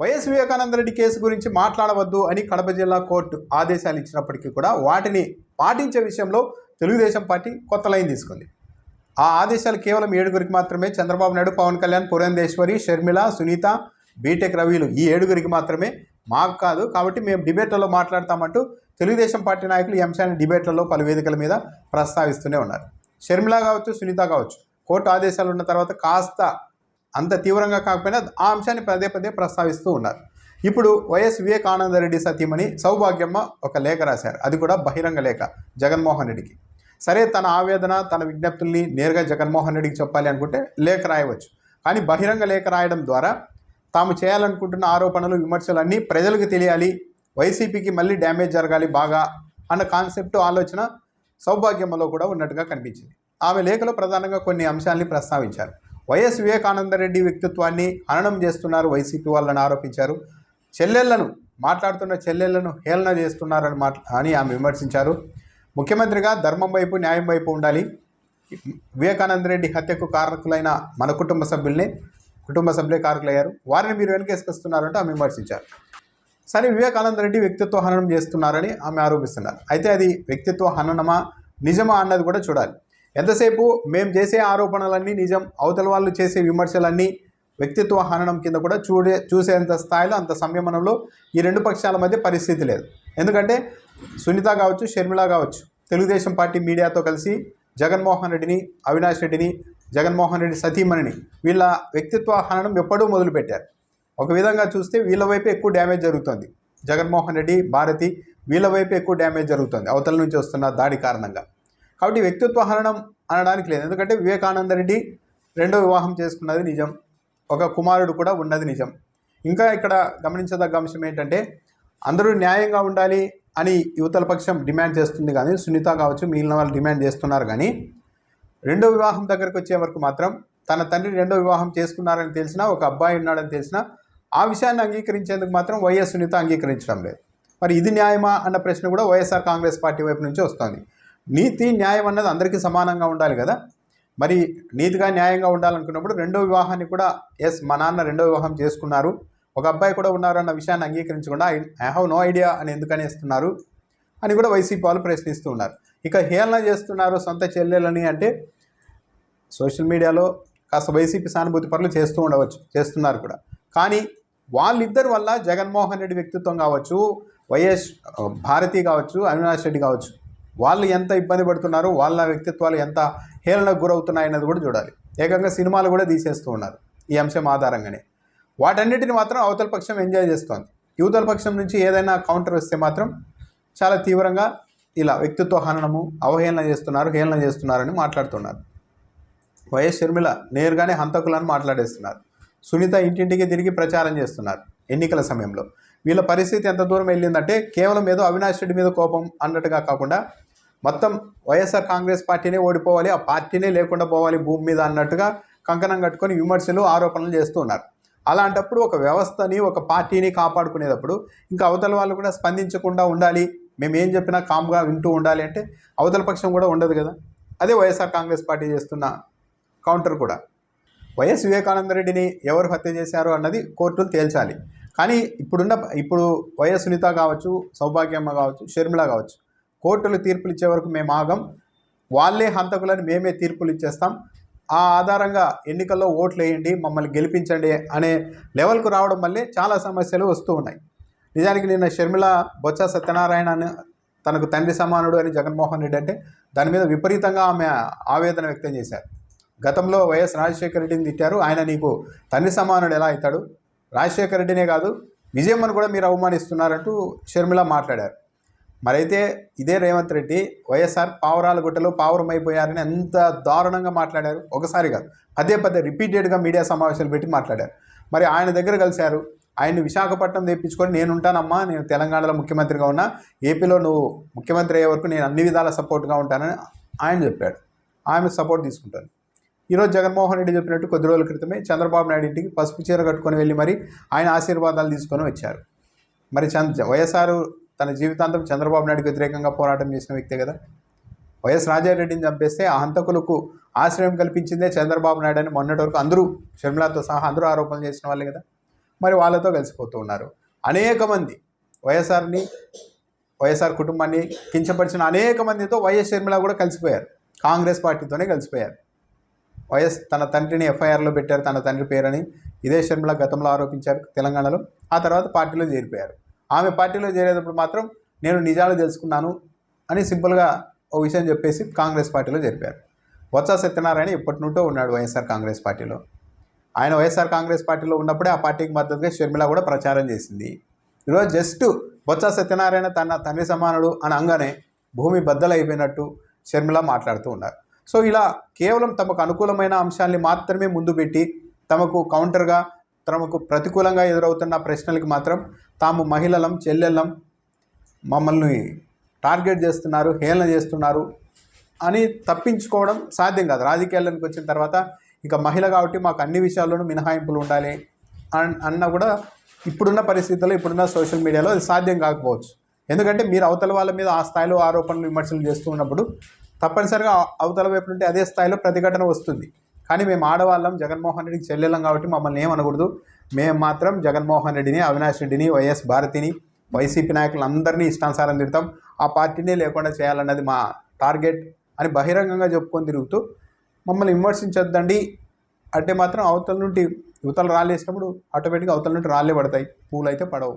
YS Vivekananda Reddy case గురించి మాట్లాడవద్దు అని కడప జిల్లా కోర్టు ఆదేశాలు ఇచ్చినప్పటికీ కూడా వాటిని పాటించే విషయంలో తెలుగుదేశం పార్టీ కొత్త లైన్ తీసుకుంది. ఆ ఆదేశాలు కేవలం ఏడుగురికి మాత్రమే చంద్రబాబు నాయుడు పవన్ కళ్యాణ్ పురంధేశ్వరి షర్మిల సునీత బీటెక్ రవిలు ఈ ఏడుగురికి మాత్రమే మాకు కాదు. కాబట్టి మేము డిబేట్లలో మాట్లాడతామంటూ తెలుగుదేశం పార్టీ నాయకులు ఈ అంశాన్ని డిబేట్లలో పలు వేదికల మీద ప్రస్తావిస్తూనే ఉన్నారు. షర్మిల కావచ్చు సునీత కావచ్చు కోర్టు ఆదేశాలు ఉన్న తర్వాత కాస్త అంత తీవ్రంగా కాకపోయినా ఆ అంశాన్ని పదే పదే ప్రస్తావిస్తూ ఉన్నారు. ఇప్పుడు వైఎస్ వివేకానంద రెడ్డి సతీమణి సౌభాగ్యమ్మ ఒక లేఖ రాశారు. అది కూడా బహిరంగ లేఖ జగన్మోహన్ రెడ్డికి. సరే తన ఆవేదన తన విజ్ఞప్తుల్ని నేరుగా జగన్మోహన్ రెడ్డికి చెప్పాలి అనుకుంటే లేఖ రాయవచ్చు. కానీ బహిరంగ లేఖ రాయడం ద్వారా తాము చేయాలనుకుంటున్న ఆరోపణలు విమర్శలన్నీ ప్రజలకు తెలియాలి. వైసీపీకి మళ్ళీ డ్యామేజ్ జరగాలి బాగా అన్న కాన్సెప్ట్ ఆలోచన సౌభాగ్యమ్మలో కూడా ఉన్నట్టుగా కనిపించింది. ఆమె లేఖలో ప్రధానంగా కొన్ని అంశాల్ని ప్రస్తావించారు. వైఎస్ వివేకానందరెడ్డి వ్యక్తిత్వాన్ని హననం చేస్తున్నారు వైసీపీ వాళ్ళని ఆరోపించారు. చెల్లెళ్ళను మాట్లాడుతున్న చెల్లెళ్ళను హేళన చేస్తున్నారని మాట్లా అని ఆమె విమర్శించారు. ముఖ్యమంత్రిగా ధర్మం వైపు న్యాయం వైపు ఉండాలి. వివేకానంద రెడ్డి హత్యకు కారకులైన మన కుటుంబ సభ్యుల్ని కుటుంబ సభ్యులే కారకులయ్యారు. వారిని మీరు వెనకేసుకొస్తున్నారంటూ ఆమె విమర్శించారు. సరే వివేకానంద రెడ్డి వ్యక్తిత్వ హననం చేస్తున్నారని ఆమె ఆరోపిస్తున్నారు. అయితే అది వ్యక్తిత్వ హననమా నిజమా అన్నది కూడా చూడాలి. ఎంతసేపు మేము చేసే ఆరోపణలన్నీ నిజం అవతల వాళ్ళు చేసే విమర్శలన్నీ వ్యక్తిత్వ హననం కింద కూడా చూడే చూసేంత స్థాయిలో అంత సంయమనంలో ఈ రెండు పక్షాల మధ్య పరిస్థితి లేదు. ఎందుకంటే సునీత కావచ్చు షర్మిల కావచ్చు తెలుగుదేశం పార్టీ మీడియాతో కలిసి జగన్మోహన్ రెడ్డిని అవినాష్ రెడ్డిని జగన్మోహన్ రెడ్డి సతీమణిని వీళ్ళ వ్యక్తిత్వ హననం ఎప్పుడూ మొదలుపెట్టారు. ఒక విధంగా చూస్తే వీళ్ళ వైపు ఎక్కువ డ్యామేజ్ జరుగుతుంది. జగన్మోహన్ రెడ్డి భారతి వీళ్ళ వైపు ఎక్కువ డ్యామేజ్ జరుగుతుంది. అవతల నుంచి వస్తున్న దాడి కారణంగా. కాబట్టి వ్యక్తిత్వ హరణం అనడానికి లేదు. ఎందుకంటే వివేకానంద రెడ్డి రెండో వివాహం చేసుకున్నది నిజం. ఒక కుమారుడు కూడా ఉన్నది నిజం. ఇంకా ఇక్కడ గమనించదగ్గ అంశం ఏంటంటే అందరూ న్యాయంగా ఉండాలి అని యువతల పక్షం డిమాండ్ చేస్తుంది కానీ సునీత కావచ్చు మిగిలిన వాళ్ళు డిమాండ్ చేస్తున్నారు కానీ రెండో వివాహం దగ్గరకు వచ్చే వరకు మాత్రం తన తండ్రి రెండో వివాహం చేసుకున్నారని తెలిసినా ఒక అబ్బాయి ఉన్నాడని తెలిసినా ఆ విషయాన్ని అంగీకరించేందుకు మాత్రం వైఎస్ సునీత అంగీకరించడం లేదు. మరి ఇది న్యాయమా అన్న ప్రశ్న కూడా వైఎస్ఆర్ కాంగ్రెస్ పార్టీ వైపు నుంచి వస్తుంది. నీతి న్యాయం అన్నది అందరికీ సమానంగా ఉండాలి కదా? మరి నీతిగా న్యాయంగా ఉండాలనుకున్నప్పుడు రెండో వివాహాన్ని కూడా ఎస్ మా నాన్న రెండో వివాహం చేసుకున్నారు. ఒక అబ్బాయి కూడా ఉన్నారు అన్న విషయాన్ని అంగీకరించకుండా ఐ హ్యావ్ నో ఐడియా అని ఎందుకు ఇస్తున్నారు అని కూడా వైసీపీ వాళ్ళు ప్రశ్నిస్తూ ఉన్నారు. ఇక హేళన చేస్తున్నారు సొంత చెల్లెలని అంటే సోషల్ మీడియాలో కాస్త వైసీపీ సానుభూతి పనులు చేస్తూ ఉండవచ్చు చేస్తున్నారు కూడా. కానీ వాళ్ళిద్దరి వల్ల జగన్మోహన్ రెడ్డి వ్యక్తిత్వం కావచ్చు వైఎస్ భారతి కావచ్చు అవినాష్ రెడ్డి కావచ్చు వాళ్ళు ఎంత ఇబ్బంది పడుతున్నారు వాళ్ళ వ్యక్తిత్వాలు ఎంత హేళనకు గురవుతున్నాయన్నది కూడా చూడాలి. ఏకంగా సినిమాలు కూడా తీసేస్తూ ఉన్నారు ఈ అంశం ఆధారంగానే. వాటన్నిటిని మాత్రం అవతల పక్షం ఎంజాయ్ చేస్తోంది. యువతల పక్షం నుంచి ఏదైనా కౌంటర్ వస్తే మాత్రం చాలా తీవ్రంగా ఇలా వ్యక్తిత్వ హననము అవహేళన చేస్తున్నారు హేళన చేస్తున్నారని మాట్లాడుతున్నారు. వైఎస్ షర్మిల నేరుగానే హంతకులను మాట్లాడేస్తున్నారు. సునీత ఇంటింటికి తిరిగి ప్రచారం చేస్తున్నారు ఎన్నికల సమయంలో. వీళ్ళ పరిస్థితి ఎంత దూరం వెళ్ళిందంటే కేవలం ఏదో అవినాష్ రెడ్డి మీద కోపం అన్నట్టుగా కాకుండా మొత్తం వైఎస్ఆర్ కాంగ్రెస్ పార్టీనే ఓడిపోవాలి ఆ పార్టీనే లేకుండా పోవాలి భూమి మీద అన్నట్టుగా కంకణం కట్టుకొని విమర్శలు ఆరోపణలు చేస్తూ ఉన్నారు. అలాంటప్పుడు ఒక వ్యవస్థని ఒక పార్టీని కాపాడుకునేటప్పుడు ఇంకా అవతల వాళ్ళు కూడా స్పందించకుండా ఉండాలి. మేము ఏం చెప్పినా కామ్గా వింటూ ఉండాలి అంటే అవతల పక్షం కూడా ఉండదు కదా. అదే వైఎస్ఆర్ కాంగ్రెస్ పార్టీ చేస్తున్న కౌంటర్ కూడా. వైఎస్ వివేకానంద రెడ్డిని ఎవరు హత్య చేశారు అన్నది కోర్టులు తేల్చాలి. కానీ ఇప్పుడున్న ఇప్పుడు వైఎస్ సునీత కావచ్చు సౌభాగ్యమ్మ కావచ్చు షర్మిల కావచ్చు కోర్టులు తీర్పులు ఇచ్చే వరకు మేము ఆగం. వాళ్ళే హంతకులని మేమే తీర్పులు ఇచ్చేస్తాం ఆ ఆధారంగా ఎన్నికల్లో ఓట్లు వేయండి మమ్మల్ని గెలిపించండి అనే లెవెల్కు రావడం వల్లే చాలా సమస్యలు వస్తూ ఉన్నాయి. నిజానికి నిన్న షర్మిల బొత్స సత్యనారాయణ అని తనకు తండ్రి సమానుడు అని జగన్మోహన్ రెడ్డి అంటే దాని మీద విపరీతంగా ఆమె ఆవేదన వ్యక్తం చేశారు. గతంలో వైఎస్ రాజశేఖర రెడ్డిని తిట్టారు. ఆయన నీకు తండ్రి సమానుడు ఎలా అవుతాడు? రాజశేఖర రెడ్డినే కాదు విజయమ్మను కూడా మీరు అవమానిస్తున్నారంటూ షర్మిల మాట్లాడారు. మరైతే ఇదే రేవంత్ రెడ్డి వైఎస్ఆర్ పావురాల గుట్టలో పావురమైపోయారని ఎంత దారుణంగా మాట్లాడారు? ఒకసారి కాదు. పదే పదే రిపీటెడ్గా మీడియా సమావేశాలు పెట్టి మాట్లాడారు. మరి ఆయన దగ్గర కలిశారు. ఆయన్ని విశాఖపట్నం తెప్పించుకొని నేను ఉంటానమ్మా నేను తెలంగాణలో ముఖ్యమంత్రిగా ఉన్నా ఏపీలో నువ్వు ముఖ్యమంత్రి అయ్యే వరకు నేను అన్ని విధాల సపోర్ట్గా ఉంటానని ఆయన చెప్పాడు. ఆమె సపోర్ట్ తీసుకుంటాను. ఈరోజు జగన్మోహన్ రెడ్డి చెప్పినట్టు కొద్ది రోజుల క్రితమే చంద్రబాబు నాయుడు ఇంటికి పసుపు చీర కట్టుకొని వెళ్ళి మరి ఆయన ఆశీర్వాదాలు తీసుకొని వచ్చారు. మరి చంద్ర వైఎస్ఆర్ తన జీవితాంతం చంద్రబాబు నాయుడుకి వ్యతిరేకంగా పోరాటం చేసిన వ్యక్తే కదా. వైఎస్ రాజారెడ్డిని చంపేస్తే ఆ హంతకులకు ఆశ్రయం కల్పించిందే చంద్రబాబు నాయుడు అని మొన్నటి వరకు అందరూ షర్మిలాతో సహా అందరూ ఆరోపణలు చేసిన వాళ్ళే కదా. మరి వాళ్ళతో కలిసిపోతూ ఉన్నారు. అనేక మంది వైఎస్ఆర్ని వైఎస్ఆర్ కుటుంబాన్ని కించపరిచిన అనేక మందితో వైఎస్ షర్మిల కూడా కలిసిపోయారు. కాంగ్రెస్ పార్టీతోనే కలిసిపోయారు. వైఎస్ తన తండ్రిని ఎఫ్ఐఆర్లో పెట్టారు తన తండ్రి పేరని ఇదే షర్మిల గతంలో ఆరోపించారు తెలంగాణలో. ఆ తర్వాత పార్టీలో చేరిపోయారు. ఆమె పార్టీలో చేరేటప్పుడు మాత్రం నేను నిజాలు తెలుసుకున్నాను అని సింపుల్గా ఓ విషయం చెప్పేసి కాంగ్రెస్ పార్టీలో జరిపారు వత్స సత్యనారాయణ ఇప్పటి నుండో ఉన్నాడు వైఎస్ఆర్ కాంగ్రెస్ పార్టీలో. ఆయన వైఎస్ఆర్ కాంగ్రెస్ పార్టీలో ఉన్నప్పుడే ఆ పార్టీకి మద్దతుగా షర్మిల కూడా ప్రచారం చేసింది. ఈరోజు జస్ట్ బొత్స సత్యనారాయణ తన తండ్రి సమానుడు అని అనగానే భూమి బద్దలైపోయినట్టు షర్మిల మాట్లాడుతూ ఉన్నారు. సో ఇలా కేవలం తమకు అనుకూలమైన అంశాల్ని మాత్రమే ముందు పెట్టి తమకు కౌంటర్గా తమకు ప్రతికూలంగా ఎదురవుతున్న ప్రశ్నలకి మాత్రం తాము మహిళలం చెల్లెళ్ళం మమ్మల్ని టార్గెట్ చేస్తున్నారు హేళన చేస్తున్నారు అని తప్పించుకోవడం సాధ్యం కాదు. రాజకీయాల్లోకి వచ్చిన తర్వాత ఇక మహిళ కాబట్టి మాకు అన్ని విషయాల్లోనూ మినహాయింపులు ఉండాలి అన్ అన్న కూడా ఇప్పుడున్న పరిస్థితుల్లో ఇప్పుడున్న సోషల్ మీడియాలో అది సాధ్యం కాకపోవచ్చు. ఎందుకంటే మీరు అవతల వాళ్ళ మీద ఆ స్థాయిలో ఆరోపణలు విమర్శలు చేస్తూ ఉన్నప్పుడు తప్పనిసరిగా అవతల వైపు నుండి అదే స్థాయిలో ప్రతిఘటన వస్తుంది. కానీ మేము ఆడవాళ్ళం జగన్మోహన్ రెడ్డికి చెల్లెళ్ళం కాబట్టి మమ్మల్ని ఏమనకూడదు మేము మాత్రం జగన్మోహన్ రెడ్డిని అవినాష్ రెడ్డిని వైఎస్ భారతిని వైసీపీ నాయకులందరినీ ఇష్టానుసారం తిడతాం ఆ పార్టీనే లేకుండా చేయాలన్నది మా టార్గెట్ అని బహిరంగంగా చెప్పుకొని తిరుగుతూ మమ్మల్ని విమర్శించొద్దండి. అంటే మాత్రం అవతల నుండి యువతలు రాలేసినప్పుడు ఆటోమేటిక్గా అవతల నుండి రాళ్ళే పడతాయి. పూలు అయితే పడవు.